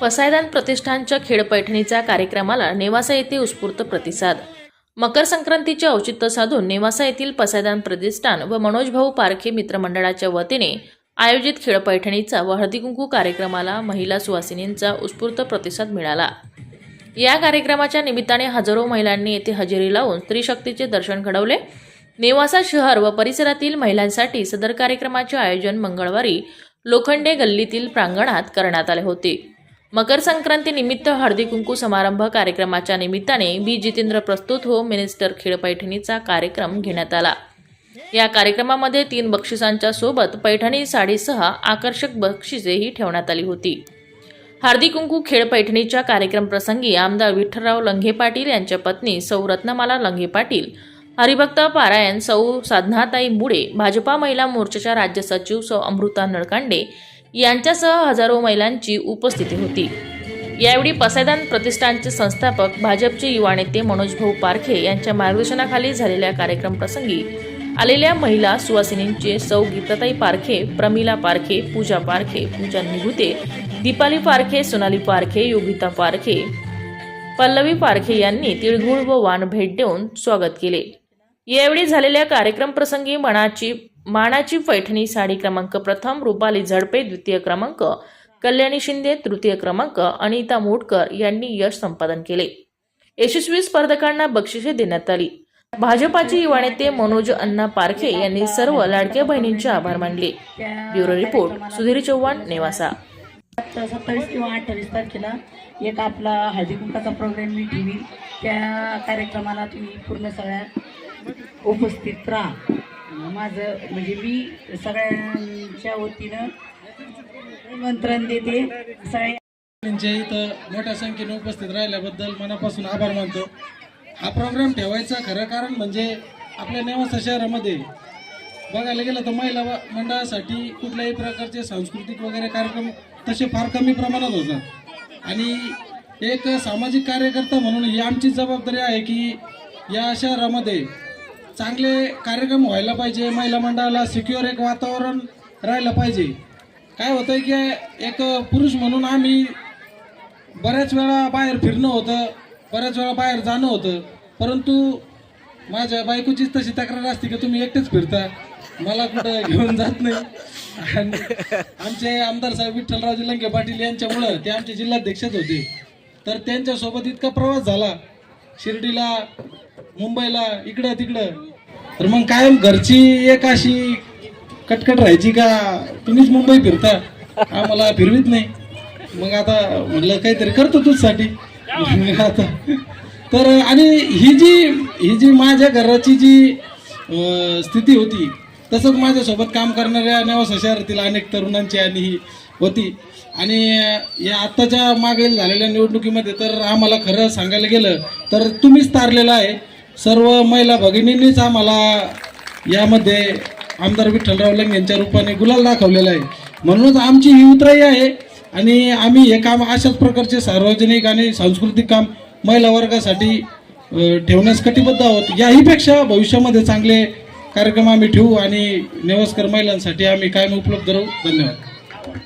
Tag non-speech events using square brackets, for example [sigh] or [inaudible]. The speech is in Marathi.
पसायदान प्रतिष्ठानच्या खेळपैठणीच्या कार्यक्रमाला नेवासा येथे उत्स्फूर्त प्रतिसाद. मकर संक्रांतीचे औचित्य साधून नेवासा येथील पसायदान प्रतिष्ठान व मनोज भाऊ पारखे मित्रमंडळाच्या वतीने आयोजित खेळपैठणीचा व हळदीकुंकू कार्यक्रमाला महिला सुवासिनींचा उत्स्फूर्त प्रतिसाद मिळाला. या कार्यक्रमाच्या निमित्ताने हजारो महिलांनी येथे हजेरी लावून स्त्रीशक्तीचे दर्शन घडवले. नेवासा शहर व परिसरातील महिलांसाठी सदर कार्यक्रमाचे आयोजन मंगळवारी लोखंडे गल्लीतील प्रांगणात करण्यात आले होते. मकर संक्रांतीनिमित्त हळदी कुंकू समारंभ कार्यक्रमाच्या निमित्ताने बी. जितेंद्र प्रस्तुत हो मिनिस्टर खेळ पैठणीचा कार्यक्रम घेण्यात आला. या कार्यक्रमामध्ये तीन बक्षिसांच्या सोबत पैठणी साडीसह आकर्षक बक्षिसेही ठेवण्यात आली होती. हार्दी कुंकू खेळ पैठणीच्या कार्यक्रम प्रसंगी आमदार विठ्ठलराव लंघे पाटील यांच्या पत्नी सौरत्नमाला लंघे पाटील हरिभक्त पारायण सौ साधनाताई मुडे भाजपा महिला मोर्चाच्या राज्य सचिव सौ अमृता नळकांडे यांच्यासह हजारो महिलांची उपस्थिती होती. यावेळी पसायदान प्रतिष्ठानचे संस्थापक भाजपचे युवा नेते मनोजभाऊ पारखे यांच्या मार्गदर्शनाखाली झालेल्या कार्यक्रम प्रसंगी आलेल्या महिला सुवासिनींचे सौ गीताताई पारखे प्रमिला पारखे पूजा पारखे पूजा निभूते दीपाली पारखे सोनाली पारखे योगिता पारखे पल्लवी पारखे यांनी तिळगुळ व वाण भेट देऊन स्वागत केले. यावेळी झालेल्या कार्यक्रम प्रसंगी मनाची मानाची पैठणी साडी क्रमांक प्रथम रुपाली झडपे द्वितीय क्रमांक कल्याणी शिंदे तृतीय क्रमांक अनिता मोटकर यांनी यश संपादन केले. यशस्वी स्पर्धकांना बक्षिसे देण्यात आली. भाजपाचे युवा नेते मनोज अण्णा पारखे यांनी सर्व लाडक्या बहिणींचे आभार मानले. Bureau report Sudhir Chavan Newasa. सत्तावीस किंवा अठ्ठावीस तारखेला एक आपला हळदी कुंकाचा प्रोग्राम मी ठेवीन. त्या कार्यक्रमाला तुम्ही पूर्ण सगळ्या उपस्थित राहा. माझं म्हणजे मी सगळ्यांच्या वतीनं निमंत्रण देते. सगळ्या त्यांच्या इथं मोठ्या संख्येने उपस्थित राहिल्याबद्दल मनापासून आभार मानतो. हा प्रोग्राम ठेवायचा खरं कारण म्हणजे आपल्या नेवासा शहरामध्ये बघायला गेलं तर महिला मंडळासाठी कुठल्याही प्रकारचे सांस्कृतिक वगैरे कार्यक्रम तसे फार कमी प्रमाणात होतात. आणि एक सामाजिक कार्यकर्ता म्हणून ही आमची जबाबदारी आहे की या शहरामध्ये चांगले कार्यक्रम व्हायला पाहिजे महिला मंडळाला सिक्युअर एक वातावरण राहिलं पाहिजे. काय होतं की एक पुरुष म्हणून आम्ही बऱ्याच वेळा बाहेर फिरणं होतं बऱ्याच वेळा बाहेर जाणं होतं. परंतु माझ्या बायकोचीच तशी तक्रार असते की तुम्ही एकटेच फिरता. मला कुठं घेऊन जात नाही. आणि आमचे आमदार साहेब विठ्ठलरावजी लंके पाटील यांच्यामुळं ते आमचे जिल्हाध्यक्षच होते. तर त्यांच्यासोबत इतका प्रवास झाला. शिर्डीला मुंबईला इकडं तिकडं. तर मग कायम घरची एक अशी कटकट राहायची का? तुम्हीच मुंबई फिरता. आम्हाला फिरवीत नाही. मग आता म्हटलं काहीतरी करतो तुझसाठी [laughs] आता. तर आणि ही जी ही जी माझ्या घराची जी स्थिती होती तसंच माझ्यासोबत काम करणाऱ्या नेवासा शहरातील अनेक तरुणांची आणि ही होती. आणि या आत्ताच्या मागील झालेल्या निवडणुकीमध्ये तर आम्हाला खरं सांगायला गेलं तर तुम्हीच तारलेलं आहे. सर्व महिला भगिनींनीच आम्हाला यामध्ये आमदार विठ्ठलराव लंग यांच्या रूपाने गुलाल दाखवलेला आहे. म्हणूनच आमची ही उतराई आहे आणि आम्ही हे काम अशाच प्रकारचे सार्वजनिक आणि सांस्कृतिक काम महिला वर्गासाठी ठेवण्यास कटिबद्ध आहोत. याहीपेक्षा भविष्यामध्ये चांगले कार्यक्रम आम्ही ठेवू आणि नेवस्कर महिलांसाठी आम्ही कायम उपलब्ध राहू. धन्यवाद.